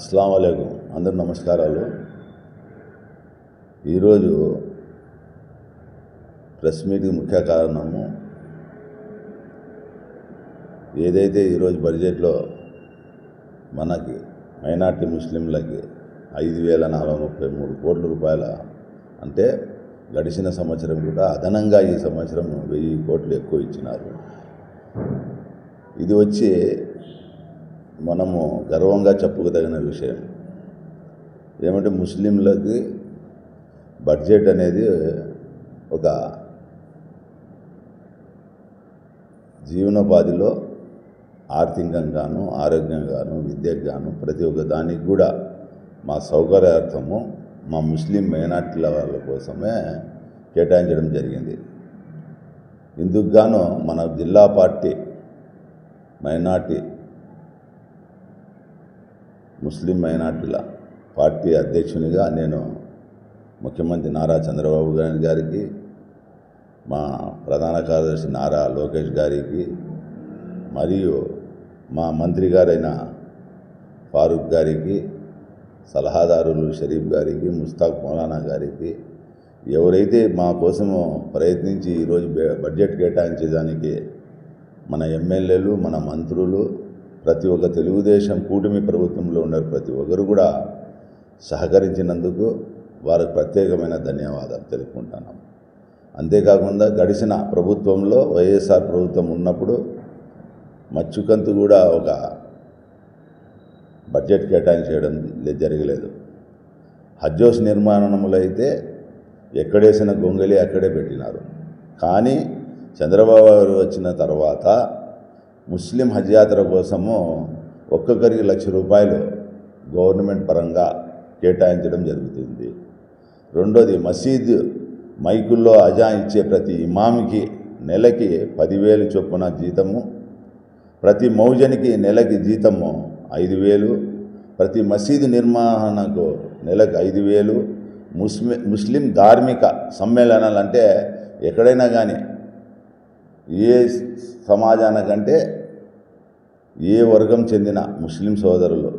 అస్సలం అయికు అందరు నమస్కారాలు. ఈరోజు ప్రెస్ మీట్కి ముఖ్య కారణము ఏదైతే ఈరోజు బడ్జెట్లో మనకి మైనార్టీ ముస్లింలకి ఐదు వేల నాలుగు ముప్పై మూడు కోట్ల రూపాయల అంటే గడిచిన సంవత్సరం కూడా అదనంగా ఈ సంవత్సరం వెయ్యి కోట్లు ఎక్కువ ఇచ్చినారు. ఇది వచ్చి మనము గర్వంగా చెప్పుకోదగిన విషయం. ఏమంటే ముస్లింలకి బడ్జెట్ అనేది ఒక జీవనోపాధిలో ఆర్థికంగాను ఆరోగ్యంగాను విద్యగాను ప్రతి ఒక్క దానికి కూడా మా సౌకర్యార్థము మా ముస్లిం మైనార్టీల వాళ్ళ కోసమే కేటాయించడం జరిగింది. ఇందుకు గాను మన జిల్లా పార్టీ మైనార్టీ ముస్లిం మైనార్టీల పార్టీ అధ్యక్షునిగా నేను ముఖ్యమంత్రి నారా చంద్రబాబు గారికి మా ప్రధాన కార్యదర్శి నారా లోకేష్ గారికి మరియు మా మంత్రి గారైన ఫారూక్ గారికి సలహాదారులు షరీఫ్ గారికి ముస్తాక్ మౌలానా గారికి ఎవరైతే మా కోసము ప్రయత్నించి ఈరోజు బడ్జెట్ కేటాయించేదానికి మన ఎమ్మెల్యేలు మన మంత్రులు ప్రతి ఒక్క తెలుగుదేశం కూటమి ప్రభుత్వంలో ఉన్న ప్రతి ఒక్కరు కూడా సహకరించినందుకు వారికి ప్రత్యేకమైన ధన్యవాదాలు తెలుపుకుంటున్నాం. అంతేకాకుండా గడిచిన ప్రభుత్వంలో వైఎస్ఆర్ ప్రభుత్వం ఉన్నప్పుడు మచ్చుకంతు కూడా ఒక బడ్జెట్ కేటాయించడం లే- జరగలేదు. హజ్జోస్ నిర్మాణములు అయితే ఎక్కడేసిన గొంగలి అక్కడే పెట్టినారు. కానీ చంద్రబాబు గారు వచ్చిన తర్వాత ముస్లిం హజ్ యాత్ర కోసము ఒక్కొక్కరికి లక్ష రూపాయలు గవర్నమెంట్ పరంగా కేటాయించడం జరుగుతుంది. రెండోది మసీద్ మైకుల్లో అజా ఇచ్చే ప్రతి ఇమామికి నెలకి పదివేలు చొప్పున జీతము ప్రతి మౌజనికి నెలకి జీతము ఐదు వేలు ప్రతి మసీదు నిర్వహణకు నెలకు ఐదు వేలు ముస్మి ముస్లిం ధార్మిక సమ్మేళనాలు అంటే ఎక్కడైనా కానీ ఏ సమాజానికంటే ఏ వర్గం చెందిన ముస్లిం సోదరులు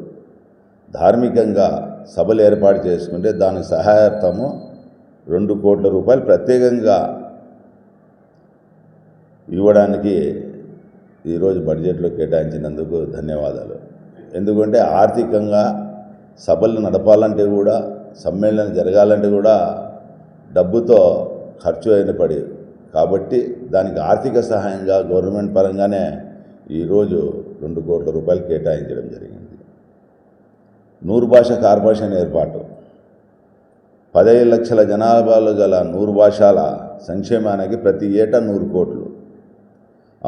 ధార్మికంగా సభలు ఏర్పాటు చేసుకుంటే దాని సహాయార్థము రెండు కోట్ల రూపాయలు ప్రత్యేకంగా ఇవ్వడానికి ఈరోజు బడ్జెట్లో కేటాయించినందుకు ధన్యవాదాలు. ఎందుకంటే ఆర్థికంగా సభలు నడపాలంటే కూడా సమ్మేళనం జరగాలంటే కూడా డబ్బుతో ఖర్చు అయిన పడి. కాబట్టి దానికి ఆర్థిక సహాయంగా గవర్నమెంట్ పరంగానే ఈరోజు రెండు కోట్ల రూపాయలు కేటాయించడం జరిగింది. నూరు భాష కార్పొరేషన్ ఏర్పాటు. పదహైదు లక్షల జనాభాలో గల నూరు భాషల సంక్షేమానికి ప్రతి ఏటా నూరు కోట్లు.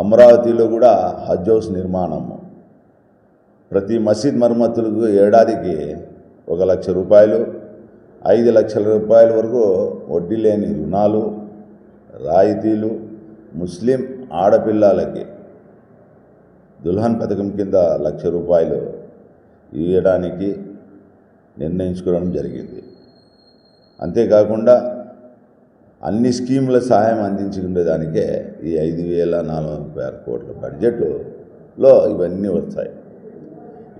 అమరావతిలో కూడా హజ్ హౌస్ నిర్మాణము ప్రతి మసీద్ మరమ్మతులకు ఏడాదికి ఒక లక్ష రూపాయలు ఐదు లక్షల రూపాయల వరకు వడ్డీ లేని రుణాలు రాయితీలు ముస్లిం ఆడపిల్లలకి దుల్హన్ పథకం కింద లక్ష రూపాయలు ఇవ్వడానికి నిర్ణయించుకోవడం జరిగింది. అంతేకాకుండా అన్ని స్కీముల సహాయం అందించుకునేదానికే ఈ ఐదు వేల నాలుగు ముప్పై ఆరు కోట్ల బడ్జెట్లో ఇవన్నీ వస్తాయి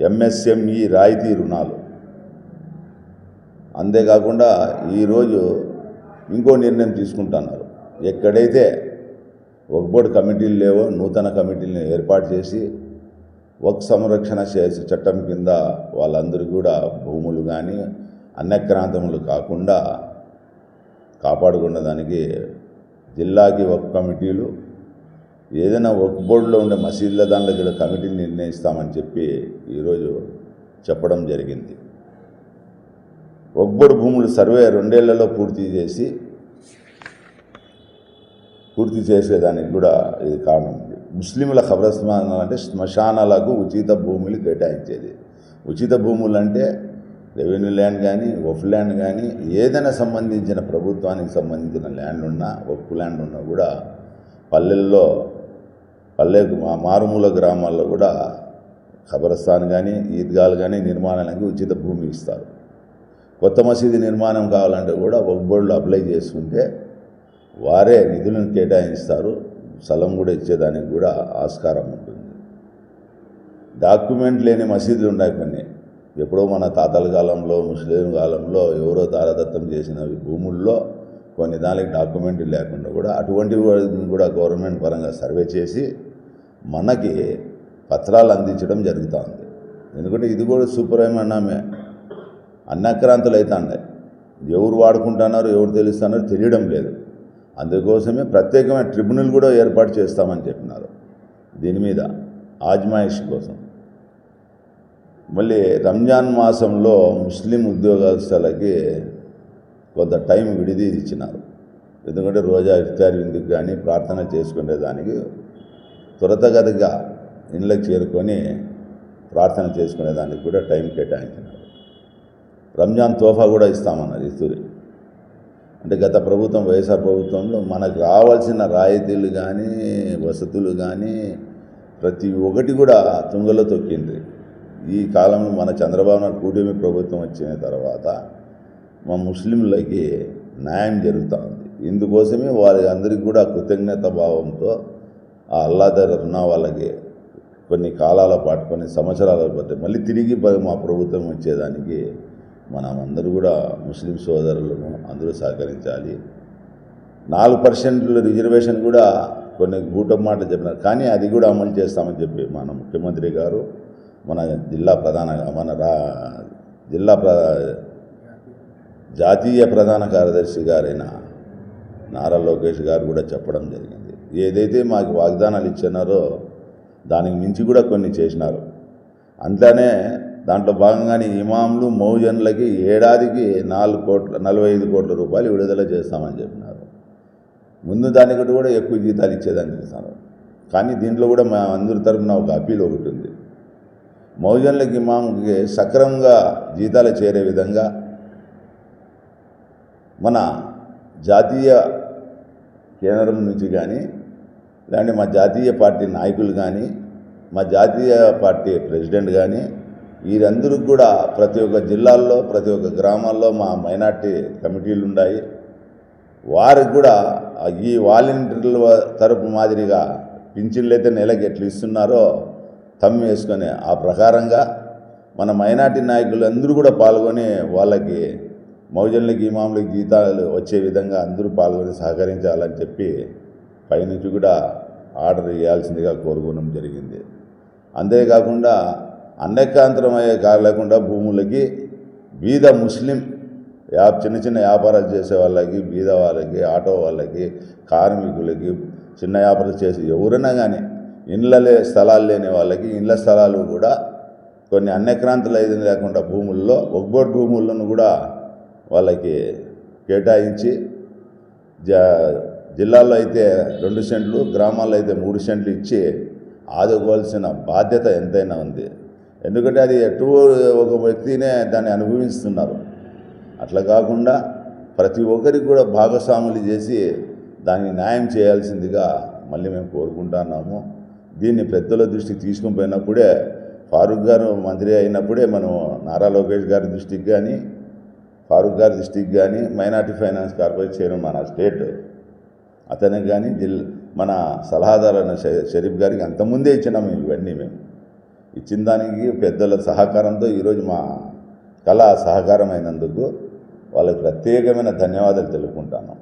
ఎంఎస్ఎంఈ రాయితీ రుణాలు. అంతేకాకుండా ఈరోజు ఇంకో నిర్ణయం తీసుకుంటున్నారు. ఎక్కడైతే వక్బోర్డ్ కమిటీలు లేవో నూతన కమిటీలను ఏర్పాటు చేసి వక్ సంరక్షణ చేసే చట్టం కింద వాళ్ళందరూ కూడా భూములు కానీ అన్యక్రాంతములు కాకుండా కాపాడుకున్న దానికి జిల్లాకి ఒక కమిటీలు ఏదైనా ఒక బోర్డులో ఉండే మసీదుల దానిలో కూడా కమిటీని నిర్ణయిస్తామని చెప్పి ఈరోజు చెప్పడం జరిగింది. ఒబ్బొడు భూములు సర్వే రెండేళ్ళలో పూర్తి చేసి పూర్తి చేసేదానికి కూడా ఇది కారణం. ఉంది ముస్లింల ఖబరస్థానాలు అంటే శ్మశానాలకు ఉచిత భూములు కేటాయించేది. ఉచిత భూములు అంటే రెవెన్యూ ల్యాండ్ కానీ ఒఫ్ ల్యాండ్ కానీ ఏదైనా సంబంధించిన ప్రభుత్వానికి సంబంధించిన ల్యాండ్ ఉన్నా వఫ్ ల్యాండ్ ఉన్నా కూడా పల్లెల్లో పల్లె మారుమూల గ్రామాల్లో కూడా ఖబరస్థాన్ కానీ ఈద్గాలు కానీ నిర్మాణానికి ఉచిత భూమి ఇస్తారు. కొత్త మసీదు నిర్మాణం కావాలంటే కూడా ఒక బోర్డులో అప్లై చేసుకుంటే వారే నిధులను కేటాయిస్తారు స్థలం కూడా ఇచ్చేదానికి కూడా ఆస్కారం ఉంటుంది. డాక్యుమెంట్ లేని మసీదులు ఉన్నాయి కొన్ని. ఎప్పుడో మన తాతల కాలంలో ముస్లిం కాలంలో ఎవరో తారదత్తం చేసిన భూముల్లో కొన్ని దానికి డాక్యుమెంట్లు లేకుండా కూడా అటువంటి కూడా గవర్నమెంట్ పరంగా సర్వే చేసి మనకి పత్రాలు అందించడం జరుగుతుంది. ఎందుకంటే ఇది కూడా సూపర్ ఏమన్నామే అన్నక్రాంతులు అవుతున్నాయి ఎవరు వాడుకుంటున్నారో ఎవరు తెలుస్తున్నారో తెలియడం లేదు. అందుకోసమే ప్రత్యేకమైన ట్రిబ్యునల్ కూడా ఏర్పాటు చేస్తామని చెప్పినారు. దీని మీద ఆజ్మాయిష్ కోసం. మళ్ళీ రంజాన్ మాసంలో ముస్లిం ఉద్యోగస్తులకి కొంత టైం విడిది ఇచ్చినారు. ఎందుకంటే రోజా ఇఫ్తార్ విందుకు కానీ ప్రార్థన చేసుకునే దానికి త్వరతగతిగా ఇండ్లకు చేరుకొని ప్రార్థన చేసుకునే దానికి కూడా టైం కేటాయించినారు. రంజాన్ తోఫా కూడా ఇస్తామన్నారు ఇస్తూరి అంటే గత ప్రభుత్వం వైఎస్ఆర్ ప్రభుత్వంలో మనకు రావాల్సిన రాయితీలు కానీ వసతులు కానీ ప్రతి ఒక్కటి కూడా తుంగలో తొక్కింది. ఈ కాలంలో మన చంద్రబాబు నాయుడు కూటమి ప్రభుత్వం వచ్చిన తర్వాత మా ముస్లింలకి న్యాయం జరుగుతూ ఉంది. ఇందుకోసమే వారి అందరికీ కూడా కృతజ్ఞత భావంతో ఆ అల్లా దగ్గర ఉన్న వాళ్ళకి కొన్ని కాలాల పాటు కొన్ని సంవత్సరాల పాటు మళ్ళీ తిరిగి మా ప్రభుత్వం వచ్చేదానికి మనం అందరూ కూడా ముస్లిం సోదరులను అందరూ సహకరించాలి. నాలుగు పర్సెంట్లు రిజర్వేషన్ కూడా కొన్ని గూటం మాటలు చెప్పినారు. కానీ అది కూడా అమలు చేస్తామని చెప్పి మన ముఖ్యమంత్రి గారు మన జిల్లా ప్రధాన మన రా జిల్లా ప్ర జాతీయ ప్రధాన కార్యదర్శి గారైన నారా లోకేష్ గారు కూడా చెప్పడం జరిగింది. ఏదైతే మాకు వాగ్దానాలు ఇచ్చినారో దానికి మించి కూడా కొన్ని చేసినారు. అంట్లానే దాంట్లో భాగంగానే ఇమాంలు మౌజన్లకి ఏడాదికి నాలుగు కోట్ల నలభై ఐదు కోట్ల రూపాయలు విడుదల చేస్తామని చెప్పినారు. ముందు దానికంటే కూడా ఎక్కువ జీతాలు ఇచ్చేదాన్ని చేస్తున్నారు కానీ దీంట్లో కూడా మా అందరి తరఫున ఒక అప్పీల్ ఒకటి ఉంది. మౌజన్లకి ఇమాంకి సక్రమంగా జీతాలు చేరే విధంగా మన జాతీయ కేంద్రం నుంచి కానీ లేదంటే మా జాతీయ పార్టీ నాయకులు కానీ మా జాతీయ పార్టీ ప్రెసిడెంట్ కానీ వీరందరూ కూడా ప్రతి ఒక్క జిల్లాల్లో ప్రతి ఒక్క గ్రామాల్లో మా మైనార్టీ కమిటీలు ఉన్నాయి వారికి కూడా ఈ వాలంటీర్ల తరపు మాదిరిగా పింఛన్లు అయితే నెలకి ఎట్లా ఇస్తున్నారో తమ్మి వేసుకొని ఆ ప్రకారంగా మన మైనార్టీ నాయకులు అందరూ కూడా పాల్గొని వాళ్ళకి మౌజన్లకి ఇమాములకి జీతాలు వచ్చే విధంగా అందరూ పాల్గొని సహకరించాలని చెప్పి పైనుంచి కూడా ఆర్డర్ ఇవ్వాల్సిందిగా కోరుకోవడం జరిగింది. అంతేకాకుండా అన్యకాంతరమయ్యే కాలేకుండా భూములకి బీద ముస్లిం యా చిన్న చిన్న వ్యాపారాలు చేసే వాళ్ళకి బీద వాళ్ళకి ఆటో వాళ్ళకి కార్మికులకి చిన్న వ్యాపారాలు చేసే ఎవరైనా కానీ ఇళ్ళలే స్థలాలు లేని వాళ్ళకి ఇళ్ళ స్థలాలు కూడా కొన్ని అన్యక్రాంతులు అయితే లేకుండా భూముల్లో ఒక్కోటి భూములను కూడా వాళ్ళకి కేటాయించి జా జిల్లాల్లో అయితే రెండు సెంట్లు గ్రామాల్లో అయితే మూడు సెంట్లు ఇచ్చి ఆదుకోవాల్సిన బాధ్యత ఎంతైనా ఉంది. ఎందుకంటే అది ఎటు ఒక వ్యక్తినే దాన్ని అనుభవిస్తున్నారు. అట్లా కాకుండా ప్రతి ఒక్కరికి కూడా భాగస్వాములు చేసి దాన్ని న్యాయం చేయాల్సిందిగా మళ్ళీ మేము కోరుకుంటున్నాము దీన్ని పెద్దల దృష్టికి తీసుకుని పోయినప్పుడే ఫారూక్ గారు మంత్రి అయినప్పుడే మనం నారా లోకేష్ గారి దృష్టికి కానీ ఫారూక్ గారి దృష్టికి కానీ మైనార్టీ ఫైనాన్స్ కార్పొరేట్ చైర్మన్ మన స్టేట్ అతనికి కానీ జిల్ మన సలహాదారు అయిన ష- షరీఫ్ గారికి అంతకుముందే ఇచ్చినాము ఇవన్నీ మేము. ఇచ్చిన దానికి పెద్దల సహకారంతో ఈరోజు మా కళ సహకారమైనందుకు వాళ్ళకి ప్రత్యేకమైన ధన్యవాదాలు తెలుపుకుంటాను.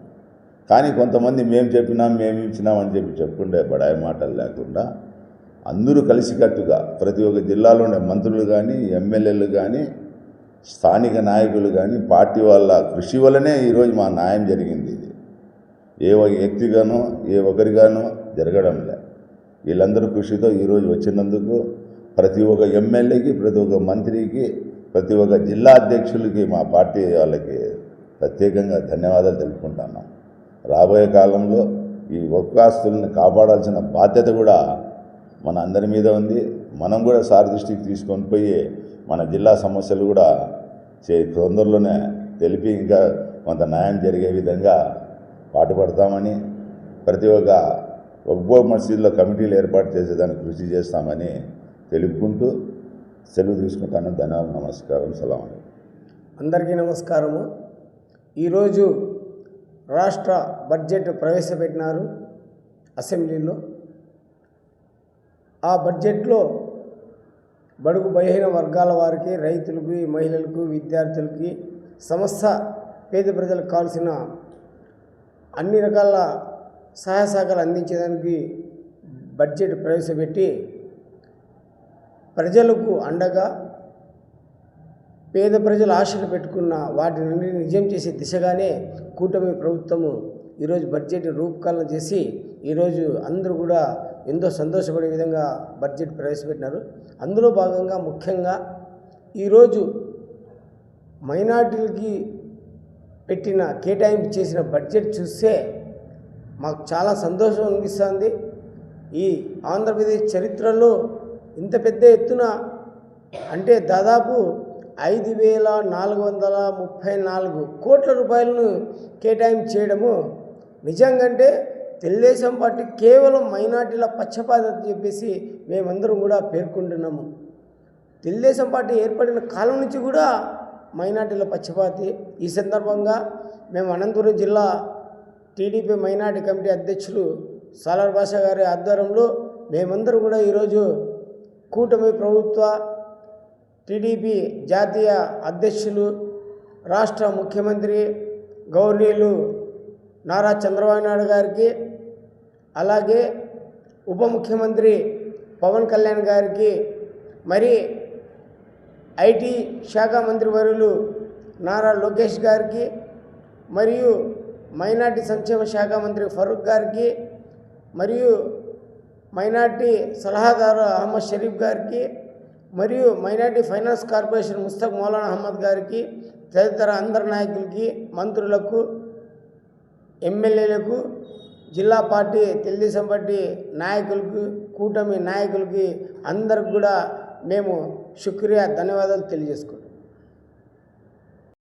కానీ కొంతమంది మేము చెప్పినాం మేము ఇచ్చినాం అని చెప్పి చెప్పుకుంటే బడాయి మాటలు లేకుండా అందరూ కలిసికట్టుగా ప్రతి ఒక్క జిల్లాలో ఉండే మంత్రులు కానీ ఎమ్మెల్యేలు కానీ స్థానిక నాయకులు కానీ పార్టీ వాళ్ళ కృషి వల్లనే ఈరోజు మా న్యాయం జరిగింది ఇది. ఏ ఒక వ్యక్తిగానో ఏ ఒకరిగానో జరగడం లే. వీళ్ళందరూ కృషితో ఈరోజు వచ్చినందుకు ప్రతి ఒక్క ఎమ్మెల్యేకి ప్రతి ఒక్క మంత్రికి ప్రతి ఒక్క జిల్లా అధ్యక్షులకి మా పార్టీ వాళ్ళకి ప్రత్యేకంగా ధన్యవాదాలు తెలుపుకుంటున్నాం. రాబోయే కాలంలో ఈ ఒక్కాస్తుల్ని కాపాడాల్సిన బాధ్యత కూడా మన అందరి మీద ఉంది. మనం కూడా సార్ దృష్టికి తీసుకొని పోయి మన జిల్లా సమస్యలు కూడా చే తొందరలోనే తెలిపి ఇంకా కొంత న్యాయం జరిగే విధంగా పాటుపడతామని ప్రతి ఒక్క ఒక్కో మసీదులో కమిటీలు ఏర్పాటు చేసేదానికి కృషి చేస్తామని తెలుపుకుంటూ సెలవు తీసుకుంటాను ధన్యవాదాలు నమస్కారం సలాం అందరికీ నమస్కారము. ఈరోజు రాష్ట్ర బడ్జెట్ ప్రవేశపెట్టినారు అసెంబ్లీలో. ఆ బడ్జెట్లో బడుగు బలహీన వర్గాల వారికి రైతులకు మహిళలకు విద్యార్థులకి సమస్త పేద ప్రజలకు కావాల్సిన అన్ని రకాల సహాయ సహకారాలు అందించడానికి బడ్జెట్ ప్రవేశపెట్టి ప్రజలకు అండగా పేద ప్రజలు ఆశలు పెట్టుకున్న వాటిని నిజం చేసే దిశగానే కూటమి ప్రభుత్వము ఈరోజు బడ్జెట్ రూపకల్పన చేసి ఈరోజు అందరూ కూడా ఎంతో సంతోషపడే విధంగా బడ్జెట్ ప్రవేశపెట్టినారు. అందులో భాగంగా ముఖ్యంగా ఈరోజు మైనార్టీలకి పెట్టిన కేటాయింపు చేసిన బడ్జెట్ చూస్తే మాకు చాలా సంతోషం అనిపిస్తుంది. ఈ ఆంధ్రప్రదేశ్ చరిత్రలో ఇంత పెద్ద ఎత్తున అంటే దాదాపు ఐదు వేల నాలుగు వందల ముప్పై నాలుగు కోట్ల రూపాయలను కేటాయింపు చేయడము నిజంగంటే తెలుగుదేశం పార్టీ కేవలం మైనార్టీల పక్షపాతం చెప్పేసి మేమందరం కూడా పేర్కొంటున్నాము. తెలుగుదేశం పార్టీ ఏర్పడిన కాలం నుంచి కూడా మైనార్టీల పక్షపాతి. ఈ సందర్భంగా మేము అనంతపురం జిల్లా టీడీపీ మైనార్టీ కమిటీ అధ్యక్షులు సాలార్ భాష గారి ఆధ్వర్యంలో మేమందరం కూడా ఈరోజు కూటమి ప్రభుత్వ టీడీపీ జాతీయ అధ్యక్షులు రాష్ట్ర ముఖ్యమంత్రి గౌరీలు నారా చంద్రబాబు నాయుడు గారికి అలాగే ఉప ముఖ్యమంత్రి పవన్ కళ్యాణ్ గారికి మరి ఐటీ శాఖ మంత్రి వరులు నారా లోకేష్ గారికి మరియు మైనార్టీ సంక్షేమ శాఖ మంత్రి ఫరూక్ గారికి మరియు మైనార్టీ సలహాదారు అహ్మద్ షరీఫ్ గారికి మరియు minority finance corporation Mushtaq Maulana Ahmed గారికి తదితర అందరి నాయకులకి మంత్రులకు ఎమ్మెల్యేలకు జిల్లా పార్టీ తెలుగుదేశం పార్టీ నాయకులకు కూటమి నాయకులకి అందరికి కూడా మేము శుక్రియా ధన్యవాదాలు తెలియజేసుకుంటాం